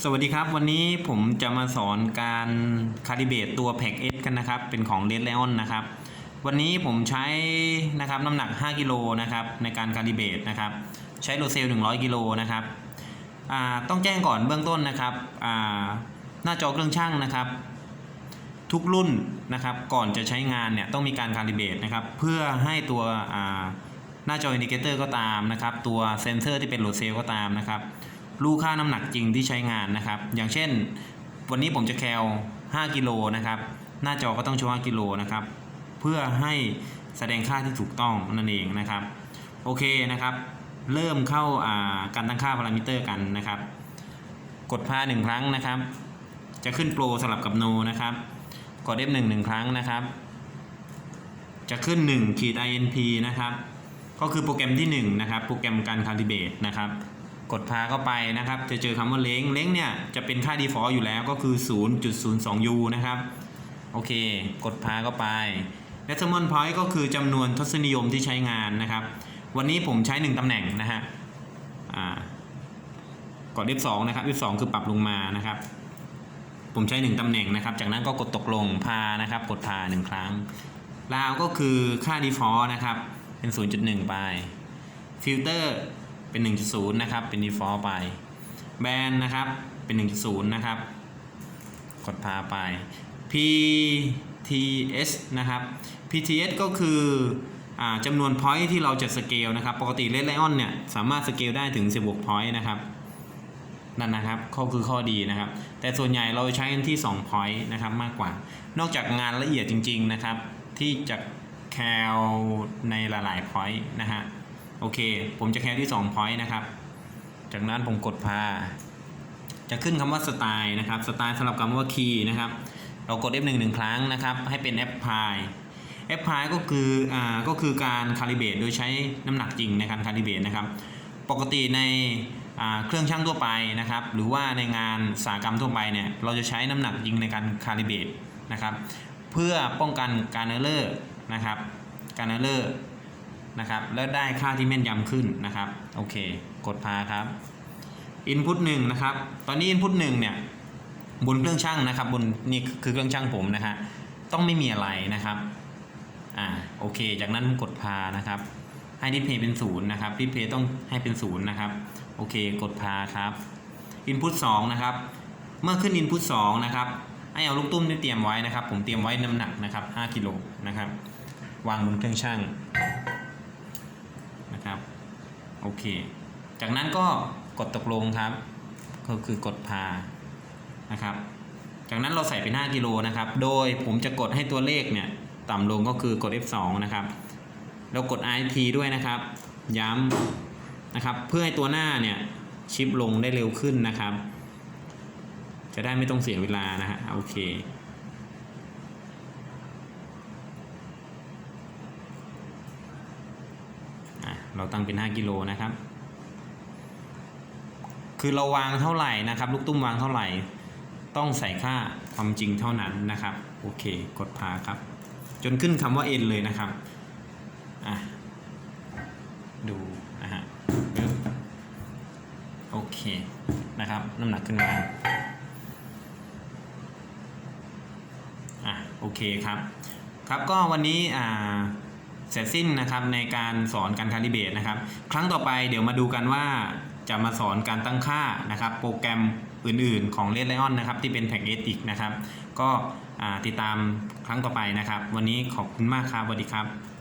สวัสดีครับ วันนี้ผมจะมาสอนการคาลิเบตตัวแพ็กเอสกันนะครับ เป็นของ Red Lion นะครับ วันนี้ผมใช้นะครับน้ำหนัก 5 กิโลนะครับในการคาลิเบตนะครับ ใช้โลเซล 100 กิโลนะครับต้องแจ้งก่อนเบื้องต้นนะครับหน้าจอเครื่องช่างนะครับ ทุกรุ่นนะครับก่อนจะใช้งานเนี่ยต้องมีการคาลิเบตนะครับเพื่อให้ตัวหน้าจออินดิเคเตอร์ก็ตามนะครับ ตัวเซนเซอร์ที่เป็นโหลดเซลล์ก็ตามนะครับ รู้ค่าน้ำหนักจริงที่ใช้งานนะครับ อย่างเช่น วันนี้ผมจะแคล5กิโลนะครับ หน้าจอก็ต้องโชว์5กิโลนะครับ เพื่อให้แสดงค่าที่ถูกต้องนั่นเองนะครับ โอเคนะครับ เริ่มเข้าาการตั้งค่าพารามิเตอร์กันนะครับ กดพาหนึ่งครั้งนะครับ จะขึ้นโปรสลับกับโนนะครับ กด F1 หนึ่งครั้งนะครับ จะขึ้น1ขีด INP นะครับ ก็คือโปรแกรมที่ 1 นะครับ โปรแกรมการคาลิเบตนะครับ กดพาเข้าไปนะครับ จะเจอคำว่าเล้งเล้งเนี่ยจะเป็นค่า default อยู่แล้วก็คือ 0.02u นะครับ โอเค กดพาเข้าไป decimal point ก็คือจำนวนทศนิยมที่ใช้งานนะครับ วันนี้ผมใช้ 1ตำแหน่งนะฮะอ่ากด F2 นะครับ F2 คือปรับลงมานะครับ ผมใช้ 1ตำแหน่งนะครับ จากนั้นก็กดตกลงพานะครับ กดพา 1 ครั้งลาวก็คือค่า default นะครับ เป็น 0.1 ไปฟิลเตอร์ เป็น 1.0 นะครับ เป็น default ไป แบนนะครับ เป็น 1.0 นะครับ กดพาไป PTS นะครับ PTS ก็คืออาจำนวน point ที่เราจะสเกลนะครับ ปกติ Red Lion เนี่ย สามารถสเกลได้ถึง 16 point นะครับ นั่นนะครับข้อคือข้อดีนะครับ แต่ส่วนใหญ่เราใช้กันที่ 2 point นะครับมากกว่า นอกจากงานละเอียดจริง ๆ นะครับ ที่จะแคลในหลายๆ point นะฮะ โอเค ผมจะแคลที่2 point นะครับ จากนั้นผมกดพา จะขึ้นคำว่าสไตล์นะครับ สไตล์สำหรับคำว่า key นะครับ เรากด F1 หนึ่งครั้งนะครับ ให้เป็น apply apply ก็คืออ่าก็คือการคาลิเบตโดยใช้น้ำหนักจริงในการคาลิเบตนะครับ ปกติในเครื่องช่างทั่วไปนะครับ หรือว่าในงานสาหกรรมทั่วไปเนี่ย เราจะใช้น้ำหนักจริงในการคาลิเบตนะครับ เพื่อป้องกันการเออร์เลอร์นะครับ การเออเลอร์ นะครับ แล้วได้ค่าที่แม่นยำขึ้นนะครับ โอเค กดพาครับ input หนึ่งนะครับ ตอนนี้ input หนึ่งเนี่ยบนเครื่องช่างนะครับบนนี่คือเครื่องช่างผมนะฮะต้องไม่มีอะไรนะครับอ่าโอเค จากนั้นกดพานะครับ ให้ดิสเพย์เป็นศูนย์นะครับดิสเพย์ต้องให้เป็นศูนย์นะครับ โอเค กดพาครับ input 2นะครับ เมื่อขึ้น input 2นะครับ ให้เอาลูกตุ้มที่เตรียมไว้นะครับ ผมเตรียมไว้น้ำหนักนะครับ5กิโลนะครับ วางบนเครื่องช่าง นะครับโอเค จากนั้นก็กดตกลงครับ ก็คือกดพานะครับ จากนั้นเราใส่เป็น5กิโลนะครับ โดยผมจะกดให้ตัวเลขเนี่ยต่ำลงก็คือกด F2 นะครับแล้วกด RT ด้วยนะครับ ย้ำนะครับ เพื่อให้ตัวหน้าเนี่ยชิปลงได้เร็วขึ้นนะครับ จะได้ไม่ต้องเสียเวลานะฮะโอเค อะ เราตั้งเป็น 5 กิโลนะครับ คือเราวางเท่าไหร่นะครับ ลูกตุ้มวางเท่าไหร่ ต้องใส่ค่าความจริงเท่านั้นนะครับ โอเค กดพาครับ จนขึ้นคำว่า n เลยนะครับอะดูนะฮะโอเคนะครับ น้ำหนักขึ้นมาอะโอเคครับ ครับก็วันนี้อ่า เสร็จสิ้นนะครับในการสอนการคาลิเบตนะครับ ครั้งต่อไปเดี๋ยวมาดูกันว่าจะมาสอนการตั้งค่านะครับ โปรแกรมอื่นๆของ Red Lion นะครับ ที่เป็นแพ็กเออีกนะครับ ก็ติดตามครั้งต่อไปนะครับ วันนี้ขอบคุณมากครับสวัสดีครับ